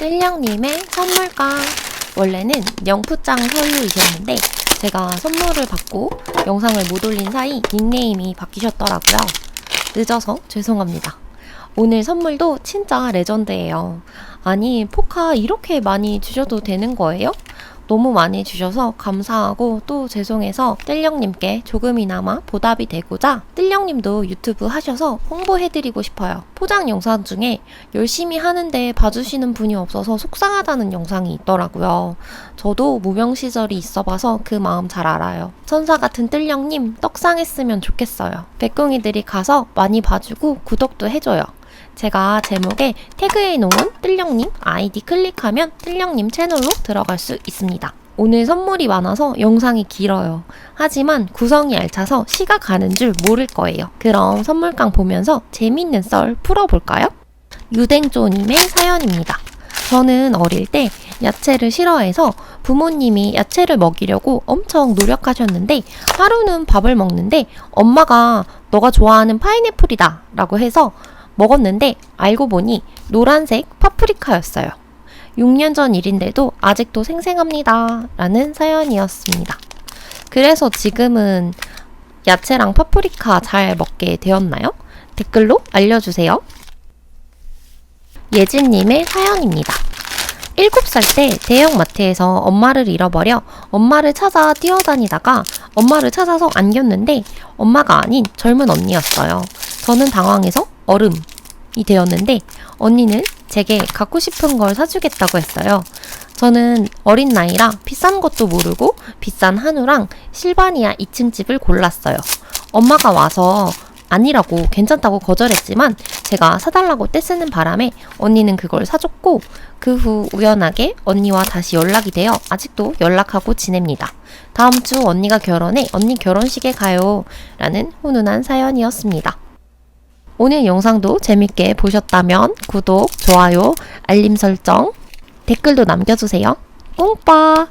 뜰령님의 선물깡. 원래는 영푸짱 소유이셨는데 제가 선물을 받고 영상을 못 올린 사이 닉네임이 바뀌셨더라고요. 늦어서 죄송합니다. 오늘 선물도 진짜 레전드예요. 아니, 포카 이렇게 많이 주셔도 되는 거예요? 너무 많이 주셔서 감사하고 또 죄송해서 뜰령님께 조금이나마 보답이 되고자 뜰령님도 유튜브 하셔서 홍보해드리고 싶어요. 포장 영상 중에 열심히 하는데 봐주시는 분이 없어서 속상하다는 영상이 있더라고요. 저도 무명 시절이 있어봐서 그 마음 잘 알아요. 천사 같은 뜰령님 떡상했으면 좋겠어요. 백궁이들이 가서 많이 봐주고 구독도 해줘요. 제가 제목에 태그해 놓은 뜰령님 아이디 클릭하면 뜰령님 채널로 들어갈 수 있습니다. 오늘 선물이 많아서 영상이 길어요. 하지만 구성이 알차서 시가 가는 줄 모를 거예요. 그럼 선물깡 보면서 재밌는 썰 풀어볼까요? 유댕조님의 사연입니다. 저는 어릴 때 야채를 싫어해서 부모님이 야채를 먹이려고 엄청 노력하셨는데 하루는 밥을 먹는데 엄마가 너가 좋아하는 파인애플이다 라고 해서 먹었는데 알고 보니 노란색 파프리카였어요. 6년 전 일인데도 아직도 생생합니다. 라는 사연이었습니다. 그래서 지금은 야채랑 파프리카 잘 먹게 되었나요? 댓글로 알려주세요. 예진님의 사연입니다. 7살 때 대형마트에서 엄마를 잃어버려 엄마를 찾아 뛰어다니다가 엄마를 찾아서 안겼는데 엄마가 아닌 젊은 언니였어요. 저는 당황해서 얼음 이 되었는데 언니는 제게 갖고 싶은 걸 사주겠다고 했어요. 저는 어린 나이라 비싼 것도 모르고 비싼 한우랑 실바니아 2층 집을 골랐어요. 엄마가 와서 아니라고 괜찮다고 거절했지만 제가 사달라고 떼쓰는 바람에 언니는 그걸 사줬고 그 후 우연하게 언니와 다시 연락이 되어 아직도 연락하고 지냅니다. 다음 주 언니가 결혼해 언니 결혼식에 가요. 라는 훈훈한 사연이었습니다. 오늘 영상도 재밌게 보셨다면 구독, 좋아요, 알림 설정, 댓글도 남겨주세요. 꽁빠!